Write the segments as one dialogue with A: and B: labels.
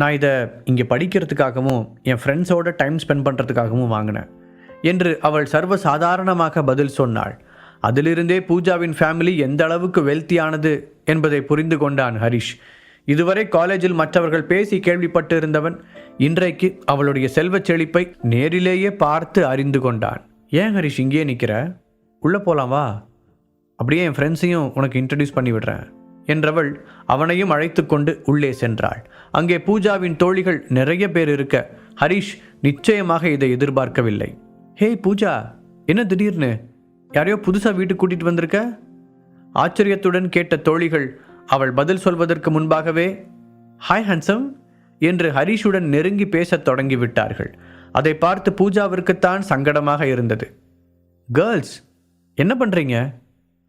A: நான் இதை இங்கே படிக்கிறதுக்காகவும் என் ஃப்ரெண்ட்ஸோட டைம் ஸ்பெண்ட் பண்ணுறதுக்காகவும் வாங்கினேன் என்று அவள் சர்வ சாதாரணமாக பதில் சொன்னாள். அதிலிருந்தே பூஜாவின் ஃபேமிலி எந்த அளவுக்கு வெல்த்தியானது என்பதை புரிந்து கொண்டான் ஹரிஷ். இதுவரை காலேஜில் மற்றவர்கள் பேசி கேள்விப்பட்டு இருந்தவன் இன்றைக்கு அவளுடைய செல்வச் செழிப்பை நேரிலேயே பார்த்து அறிந்து கொண்டான். ஏன் ஹரிஷ் இங்கேயே நிற்கிற உள்ளே போலாம் வா. அப்படியே என் ஃப்ரெண்ட்ஸையும் உனக்கு இன்ட்ரடியூஸ் பண்ணி விடுறேன் என்றவள் அவனையும் அழைத்து கொண்டு உள்ளே சென்றாள். அங்கே பூஜாவின் தோழிகள் நிறைய பேர் இருக்க. ஹரிஷ் நிச்சயமாக இதை எதிர்பார்க்கவில்லை. ஹே பூஜா என்ன திடீர்னு? யாரையோ புதுசாக வீட்டுக்கு கூட்டிகிட்டு வந்திருக்க? ஆச்சரியத்துடன் கேட்ட தோழிகள் அவள் பதில் சொல்வதற்கு முன்பாகவே ஹாய் ஹன்சம் என்று ஹரிஷுடன் நெருங்கி பேசத் தொடங்கிவிட்டார்கள். அதை பார்த்து பூஜாவிற்குத்தான் சங்கடமாக இருந்தது. கேர்ள்ஸ் என்ன பண்ணுறீங்க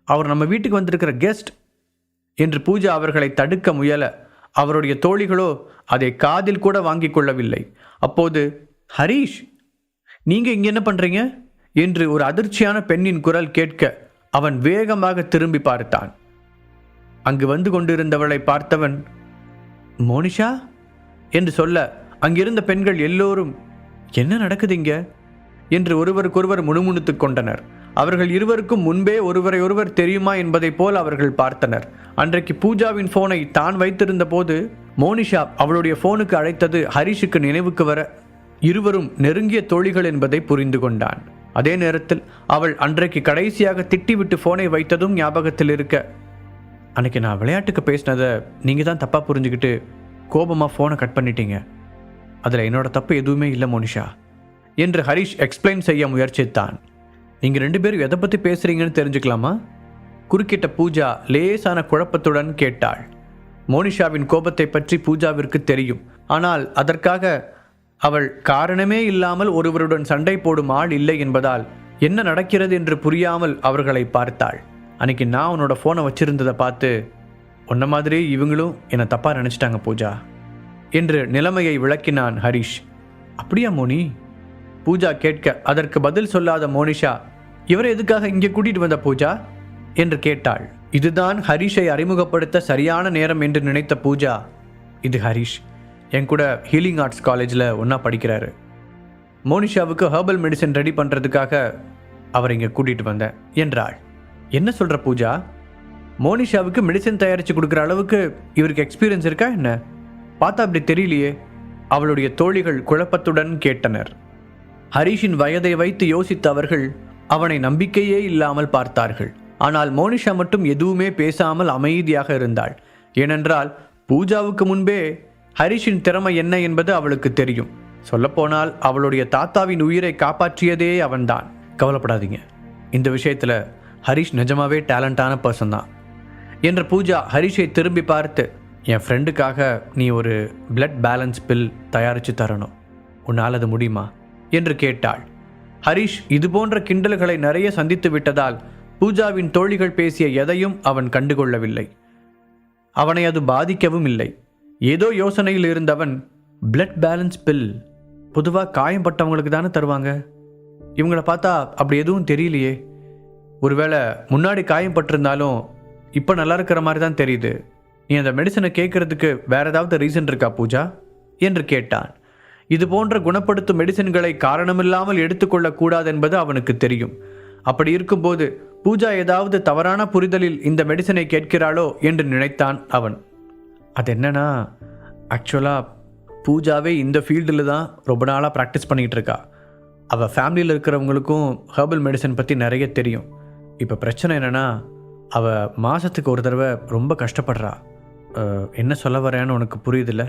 A: அவர் நம்ம வீட்டுக்கு வந்திருக்கிற கெஸ்ட் என்று பூஜா அவர்களை தடுக்க முயல அவருடைய தோழிகளோ அதை காதில் கூட வாங்கிக் கொள்ளவில்லை. அப்போது ஹரீஷ் நீங்கள் இங்கே என்ன பண்ணுறீங்க என்று ஒரு அதிர்ச்சியான பெண்ணின் குரல் கேட்க அவன் வேகமாக திரும்பி பார்த்தான். அங்கு வந்து கொண்டிருந்தவளை பார்த்தவன் மோனிஷா? என்று சொல்ல அங்கிருந்த பெண்கள் எல்லோரும் என்ன நடக்குதுங்க என்று ஒருவருக்கொருவர் முணுமுணுத்துக் கொண்டனர். அவர்கள் இருவருக்கும் முன்பே ஒருவரை ஒருவர் தெரியுமா என்பதைப் போல் அவர்கள் பார்த்தனர். அன்றைக்கு பூஜாவின் போனை தான் வைத்திருந்த போது மோனிஷா அவளுடைய போனுக்கு அழைத்தது ஹரிஷுக்கு நினைவுக்கு வர இருவரும் நெருங்கிய தோழிகள் என்பதை புரிந்து கொண்டான். அதே நேரத்தில் அவள் அன்றைக்கு கடைசியாக திட்டிவிட்டு போனை வைத்ததும் ஞாபகத்தில் இருக்க அன்னைக்கு நான் விளையாட்டுக்கு பேசினதை நீங்கள் தான் தப்பாக புரிஞ்சுக்கிட்டு கோபமாக ஃபோனை கட் பண்ணிட்டீங்க. அதில் என்னோட தப்பு எதுவுமே இல்லை மோனிஷா என்று ஹரிஷ் எக்ஸ்பிளைன் செய்ய முயற்சித்தான். நீங்கள் ரெண்டு பேரும் எதை பற்றி பேசுகிறீங்கன்னு தெரிஞ்சுக்கலாமா? குறுக்கிட்ட பூஜா லேசான குழப்பத்துடன் கேட்டாள். மோனிஷாவின் கோபத்தை பற்றி பூஜாவிற்கு தெரியும். ஆனால் அதற்காக அவள் காரணமே இல்லாமல் ஒருவருடன் சண்டை போடும் ஆள் இல்லை என்பதால் என்ன நடக்கிறது என்று புரியாமல் அவர்களை பார்த்தாள். அன்னைக்கு நான் உன்னோட ஃபோனை வச்சிருந்ததை பார்த்து உன்ன மாதிரி இவங்களும் என்னை தப்பாக நினச்சிட்டாங்க பூஜா என்று நிலைமையை விளக்கினான் ஹரிஷ். அப்படியா மோனி? பூஜா கேட்க அதற்கு பதில் சொல்லாத மோனிஷா இவரை எதுக்காக இங்கே கூட்டிட்டு வந்த பூஜா? என்று கேட்டாள். இதுதான் ஹரிஷை அறிமுகப்படுத்த சரியான நேரம் என்று நினைத்த பூஜா. இது ஹரிஷ். என் கூட ஹீலிங் ஆர்ட்ஸ் காலேஜில் ஒன்றா படிக்கிறாரு. மோனிஷாவுக்கு ஹெர்பல் மெடிசன் ரெடி பண்ணுறதுக்காக அவரை இங்கே கூட்டிகிட்டு வந்தேன் என்றாள். என்ன சொல்கிற பூஜா? மோனிஷாவுக்கு மெடிசன் தயாரித்து கொடுக்குற அளவுக்கு இவருக்கு எக்ஸ்பீரியன்ஸ் இருக்கா என்ன? பார்த்தா அப்படி தெரியலையே. அவளுடைய தோழிகள் குழப்பத்துடன் கேட்டனர். ஹரிஷின் வயதை வைத்து யோசித்த அவர்கள் அவனை நம்பிக்கையே இல்லாமல் பார்த்தார்கள். ஆனால் மோனிஷா மட்டும் எதுவுமே பேசாமல் அமைதியாக இருந்தாள். ஏனென்றால் பூஜாவுக்கு முன்பே ஹரிஷின் திறமை என்ன என்பது அவளுக்கு தெரியும். சொல்லப்போனால் அவளுடைய தாத்தாவின் உயிரை காப்பாற்றியதே அவன்தான். கவலைப்படாதீங்க. இந்த விஷயத்தில் ஹரிஷ் நிஜமாவே டேலண்டான பர்சன் தான். என்ற பூஜா ஹரிஷை திரும்பி பார்த்து என் ஃப்ரெண்டுக்காக நீ ஒரு பிளட் பேலன்ஸ் பில் தயாரித்து தரணும். உன்னால் அது முடியுமா? என்று கேட்டாள். ஹரிஷ் இது போன்ற கிண்டல்களை நிறைய சந்தித்து விட்டதால் பூஜாவின் தோழிகள் பேசிய எதையும் அவன் கண்டுகொள்ளவில்லை. அவனை அது பாதிக்கவும் இல்லை. ஏதோ யோசனையில் இருந்தவன் பிளட் பேலன்ஸ் பில் பொதுவாக காயம்பட்டவங்களுக்கு தானே தருவாங்க? இவங்களை பார்த்தா அப்படி எதுவும் தெரியலையே. ஒருவேளை முன்னாடி காயம் பட்டிருந்தாலும் இப்போ நல்லா இருக்கிற மாதிரி தான் தெரியுது. நீ அந்த மெடிசனை கேட்கறதுக்கு வேற ஏதாவது ரீசன் இருக்கா பூஜா? என்று கேட்டான். இது போன்ற குணப்படுத்தும் மெடிசன்களை காரணமில்லாமல் எடுத்துக்கொள்ளக்கூடாது என்பது அவனுக்கு தெரியும். அப்படி இருக்கும்போது பூஜா ஏதாவது தவறான புரிதலில் இந்த மெடிசனை கேட்கிறாளோ என்று நினைத்தான் அவன். அது என்னன்னா ஆக்சுவலாக பூஜாவே இந்த ஃபீல்டில் தான் ரொம்ப நாளாக ப்ராக்டிஸ் பண்ணிகிட்டு இருக்கா. அவள் ஃபேமிலியில் இருக்கிறவங்களுக்கும் ஹெர்பல் மெடிசன் பற்றி நிறைய தெரியும். இப்போ பிரச்சனை என்னென்னா அவள் மாதத்துக்கு ஒரு தடவை ரொம்ப கஷ்டப்படுறா. என்ன சொல்ல வரேன்னு உனக்கு புரியுதில்ல?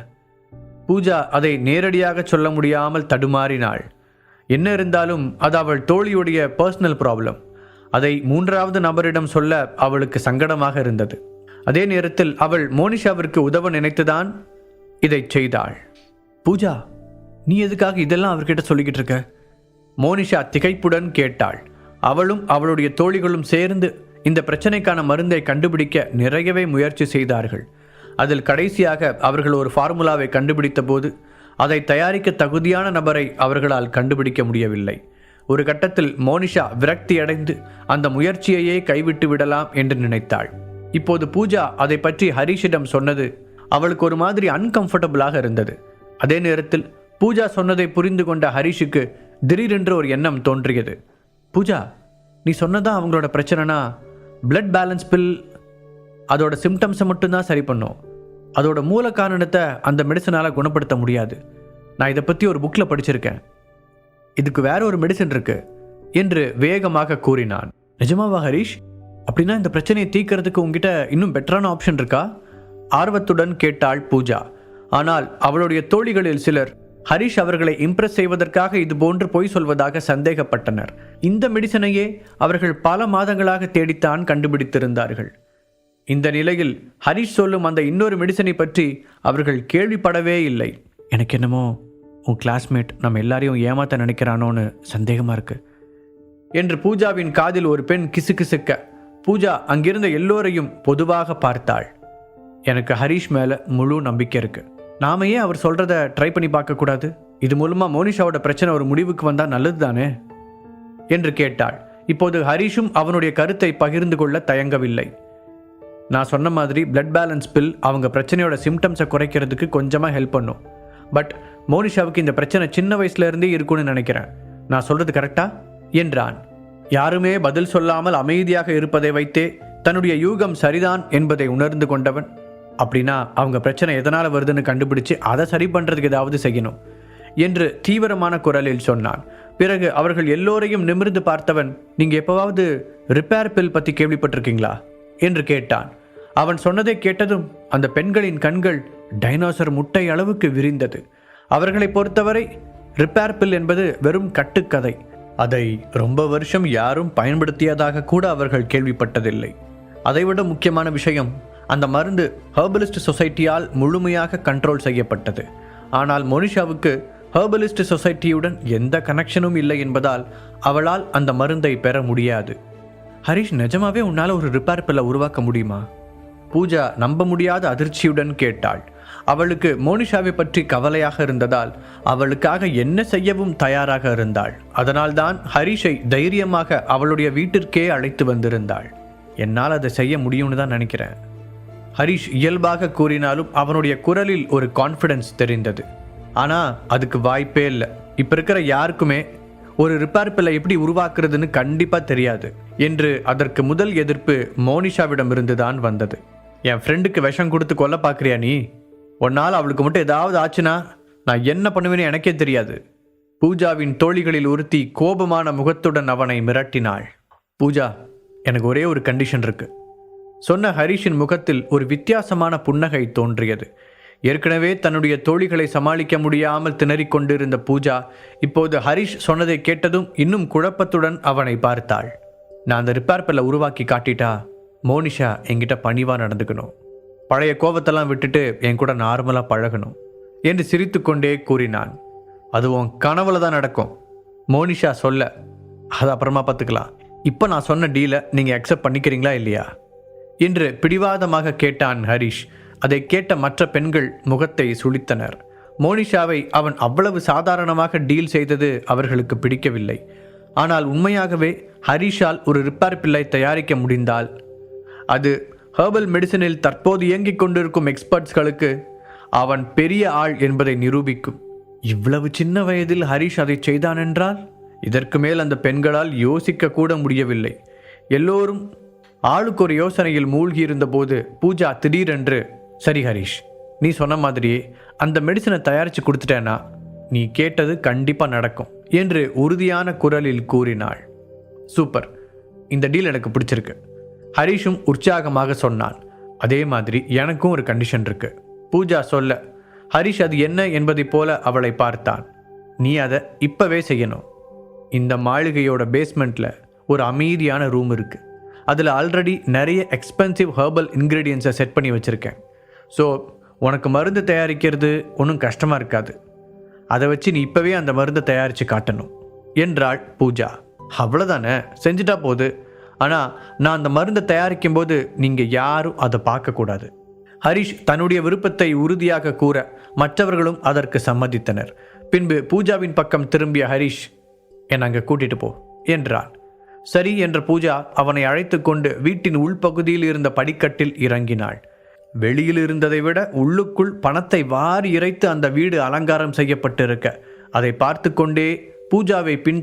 A: பூஜா அதை நேரடியாக சொல்ல முடியாமல் தடுமாறினாள். என்ன இருந்தாலும் அது அவள் தோழியுடைய பர்சனல் ப்ராப்ளம் அதை மூன்றாவது நபரிடம் சொல்ல அவளுக்கு சங்கடமாக இருந்தது. அதே நேரத்தில் அவள் மோனிஷாவிற்கு உதவ நினைத்துதான் இதைச் செய்தாள். பூஜா நீ எதுக்காக இதெல்லாம் அவர்கிட்ட சொல்லிக்கிட்டு இருக்க? மோனிஷா திகைப்புடன் கேட்டாள். அவளும் அவளுடைய தோழிகளும் சேர்ந்து இந்த பிரச்சனைக்கான மருந்தை கண்டுபிடிக்க நிறையவே முயற்சி செய்தார்கள். அதில் கடைசியாக அவர்கள் ஒரு ஃபார்முலாவை கண்டுபிடித்த போது அதை தயாரிக்க தகுதியான நபரை அவர்களால் கண்டுபிடிக்க முடியவில்லை. ஒரு கட்டத்தில் மோனிஷா விரக்தியடைந்து அந்த முயற்சியையே கைவிட்டு விடலாம் என்று நினைத்தாள். இப்போது பூஜா அதை பற்றி ஹரிஷிடம் சொன்னது அவளுக்கு ஒரு மாதிரி அன்கம்ஃபர்டபுளாக இருந்தது. அதே நேரத்தில் பூஜா சொன்னதை புரிந்து கொண்ட ஹரிஷுக்கு திடீரென்று ஒரு எண்ணம் தோன்றியது. பூஜா நீ சொன்னதான் அவங்களோட பிரச்சனைனா? பிளட் பேலன்ஸ் பில் அதோட சிம்டம்ஸை மட்டும்தான் சரி பண்ணும். அதோட மூல காரணத்தை அந்த மெடிசனால் குணப்படுத்த முடியாது. நான் இதை பற்றி ஒரு புக்கில் படிச்சிருக்கேன். இதுக்கு வேற ஒரு மெடிசன் இருக்கு என்று வேகமாக கூறினான். நிஜமாவா ஹரிஷ்? அப்படின்னா இந்த பிரச்சனையை தீர்க்கறதுக்கு உங்ககிட்ட இன்னும் பெட்டரான ஆப்ஷன் இருக்கா? ஆர்வத்துடன் கேட்டாள் பூஜா. ஆனால் அவளுடைய தோழிகளில் சிலர் ஹரிஷ் அவர்களை இம்ப்ரெஸ் செய்வதற்காக இது போன்று பொய் சொல்வதாக சந்தேகப்பட்டனர். இந்த மெடிசனையே அவர்கள் பல மாதங்களாக தேடித்தான் கண்டுபிடித்திருந்தார்கள். இந்த நிலையில் ஹரிஷ் சொல்லும் அந்த இன்னொரு மெடிசனை பற்றி அவர்கள் கேள்விப்படவே இல்லை. எனக்கு என்னமோ உன் கிளாஸ்மேட் நம்ம எல்லாரையும் ஏமாத்த நினைக்கிறானோன்னு சந்தேகமாக இருக்கு. என்று பூஜாவின் காதில் ஒரு பெண் கிசுகிசுக்க பூஜா அங்கிருந்த எல்லோரையும் பொதுவாக பார்த்தாள். எனக்கு ஹரிஷ் மேலே முழு நம்பிக்கை இருக்கு. நாம ஏன் அவர் சொல்கிறத ட்ரை பண்ணி பார்க்கக்கூடாது இது மூலமாக மோனிஷாவோட பிரச்சனை ஒரு முடிவுக்கு வந்தால் நல்லது தானே? என்று கேட்டாள். இப்போது ஹரிஷும் அவனுடைய கருத்தை பகிர்ந்து கொள்ள தயங்கவில்லை. நான் சொன்ன மாதிரி பிளட் பேலன்ஸ் பில் அவங்க பிரச்சனையோட சிம்டம்ஸை குறைக்கிறதுக்கு கொஞ்சமாக ஹெல்ப் பண்ணும். பட் மோனிஷாவுக்கு இந்த பிரச்சனை சின்ன வயசுலேருந்தே இருக்கும்னு நினைக்கிறேன். நான் சொல்கிறது கரெக்டா என்றான். யாருமே பதில் சொல்லாமல் அமைதியாக இருப்பதை வைத்தே தன்னுடைய யூகம் சரிதான் என்பதை உணர்ந்து கொண்டவன். அப்படின்னா அவங்க பிரச்சனை எதனால் வருதுன்னு கண்டுபிடிச்சு அதை சரி பண்ணுறதுக்கு ஏதாவது செய்யணும் என்று தீவிரமான குரலில் சொன்னான். பிறகு அவர்கள் எல்லோரையும் நிமிர்ந்து பார்த்தவன் நீங்கள் எப்போவாவது ரிப்பேர் பில் பற்றி கேள்விப்பட்டிருக்கீங்களா? என்று கேட்டான். அவன் சொன்னதை கேட்டதும் அந்த பெண்களின் கண்கள் டைனோசர் முட்டை அளவுக்கு விரிந்தது. அவர்களை பொறுத்தவரை ரிப்பேர் பில் என்பது வெறும் கட்டுக்கதை. அதை ரொம்ப வருஷம் யாரும் பயன்படுத்தியதாக கூட அவர்கள் கேள்விப்பட்டதில்லை. அதைவிட முக்கியமான விஷயம் அந்த மருந்து ஹெர்பலிஸ்ட் சொசைட்டியால் முழுமையாக கண்ட்ரோல் செய்யப்பட்டது. ஆனால் மோனிஷாவுக்கு ஹெர்பலிஸ்ட் சொசைட்டியுடன் எந்த கனெக்ஷனும் இல்லை என்பதால் அவளால் அந்த மருந்தை பெற முடியாது. ஹரிஷ் நிஜமாவே உன்னால் ஒரு ரிப்பேர் பில்லை உருவாக்க முடியுமா? பூஜா நம்ப முடியாத அதிர்ச்சியுடன் கேட்டாள். அவளுக்கு மோனிஷாவை பற்றி கவலையாக இருந்ததால் அவளுக்காக என்ன செய்யவும் தயாராக இருந்தாள். அதனால்தான் ஹரிஷை தைரியமாக அவளுடைய வீட்டிற்கே அழைத்து வந்திருந்தாள். என்னால் அதை செய்ய முடியும்னு தான் நினைக்கிறேன். ஹரிஷ் இயல்பாக கூறினாலும் அவனுடைய குரலில் ஒரு கான்ஃபிடன்ஸ் தெரிந்தது. ஆனால் அதுக்கு வாய்ப்பே இல்லை. இப்போ இருக்கிற யாருக்குமே ஒரு ரிப்பேர் பில்லை எப்படி உருவாக்குறதுன்னு கண்டிப்பாக தெரியாது என்று அதற்கு முதல் எதிர்ப்பு மோனிஷாவிடமிருந்து தான் வந்தது. என் ஃப்ரெண்டுக்கு விஷம் கொடுத்து கொல்ல பார்க்குறியா நீ? உன்னால் அவளுக்கு மட்டும் ஏதாவது ஆச்சுன்னா நான் என்ன பண்ணுவேன்னு எனக்கே தெரியாது. பூஜாவின் தோழிகளில் ஒருத்தி கோபமான முகத்துடன் அவனை மிரட்டினாள். பூஜா எனக்கு ஒரே ஒரு கண்டிஷன் இருக்கு. சொன்ன ஹரிஷின் முகத்தில் ஒரு வித்தியாசமான புன்னகை தோன்றியது. ஏற்கனவே தன்னுடைய தோழிகளை சமாளிக்க முடியாமல் திணறிக் கொண்டிருந்த பூஜா இப்போது ஹரிஷ் சொன்னதை கேட்டதும் இன்னும் குழப்பத்துடன் அவனை பார்த்தாள். நான் அந்த ரிப்பேர் பில்லை உருவாக்கி காட்டிட்டா மோனிஷா என்கிட்ட பணிவாக நடந்துக்கணும். பழைய கோபத்தெல்லாம் விட்டுட்டு என் கூட நார்மலாக பழகணும் என்று சிரித்துக்கொண்டே கூறினான். அது உன் கனவுல தான் நடக்கும். மோனிஷா சொல்ல அது அப்புறமா பார்த்துக்கலாம். இப்போ நான் சொன்ன டீலை நீங்கள் அக்செப்ட் பண்ணிக்கிறீங்களா இல்லையா? என்று பிடிவாதமாக கேட்டான் ஹரிஷ். அதை கேட்ட மற்ற பெண்கள் முகத்தை சுளித்தனர் மோனிஷாவை அவன் அவ்வளவு சாதாரணமாக டீல் செய்தது அவர்களுக்கு பிடிக்கவில்லை. ஆனால் உண்மையாகவே ஹரிஷால் ஒரு ரிப்பேர் பில்லை தயாரிக்க முடிந்தால் அது ஹேர்பல் மெடிசனில் தற்போது இயங்கிக் கொண்டிருக்கும் எக்ஸ்பர்ட்ஸ்களுக்கு அவன் பெரிய ஆள் என்பதை நிரூபிக்கும். இவ்வளவு சின்ன வயதில் ஹரிஷ் அதை செய்தான் என்றால் இதற்கு மேல் அந்த பெண்களால் யோசிக்க கூட முடியவில்லை. எல்லோரும் ஆளுக்கு ஒரு யோசனையில் மூழ்கியிருந்த போது பூஜா திடீரென்று சரி ஹரிஷ். நீ சொன்ன மாதிரியே அந்த மெடிசனை தயாரித்து கொடுத்துட்டேன்னா நீ கேட்டது கண்டிப்பாக நடக்கும் என்று உறுதியான குரலில் கூறினாள். சூப்பர். இந்த டீல் எனக்கு பிடிச்சிருக்கு. ஹரிஷும் உற்சாகமாக சொன்னான். அதே மாதிரி எனக்கும் ஒரு கண்டிஷன் இருக்கு. பூஜா சொல்ல ஹரிஷ் அது என்ன என்பதைப் போல அவளை பார்த்தான். நீ அதை இப்பவே செய்யணும். இந்த மாளிகையோட பேஸ்மெண்ட்ல ஒரு அமைதியான ரூம் இருக்கு. அதில் ஆல்ரெடி நிறைய எக்ஸ்பென்சிவ் ஹெர்பல் இன்க்ரீடியன்ஸை செட் பண்ணி வச்சுருக்கேன். ஸோ உனக்கு மருந்து தயாரிக்கிறது ஒன்றும் கஷ்டமாக இருக்காது. அதை வச்சு நீ இப்போவே அந்த மருந்தை தயாரித்து காட்டணும். என்றாள் பூஜா. அவ்வளோதானே செஞ்சுட்டா போது. ஆனால் நான் அந்த மருந்தை தயாரிக்கும் போது நீங்கள் யாரும் அதை பார்க்கக்கூடாது. ஹரிஷ் தன்னுடைய விருப்பத்தை உறுதியாக கூற மற்றவர்களும் அதற்கு சம்மதித்தனர். பின்பு பூஜாவின் பக்கம் திரும்பிய ஹரிஷ் என்னை அங்கே கூட்டிட்டு போ என்றான். சரி என்ற பூஜா அவனை அழைத்து கொண்டு வீட்டின் உள்பகுதியில் இருந்த படிக்கட்டில் இறங்கினாள். வெளியில் இருந்ததை விட உள்ளுக்குள் பணத்தை வாரி இறைத்து அந்த வீடு அலங்காரம் செய்யப்பட்டிருக்க. அதை பார்த்து கொண்டே பூஜாவை பின்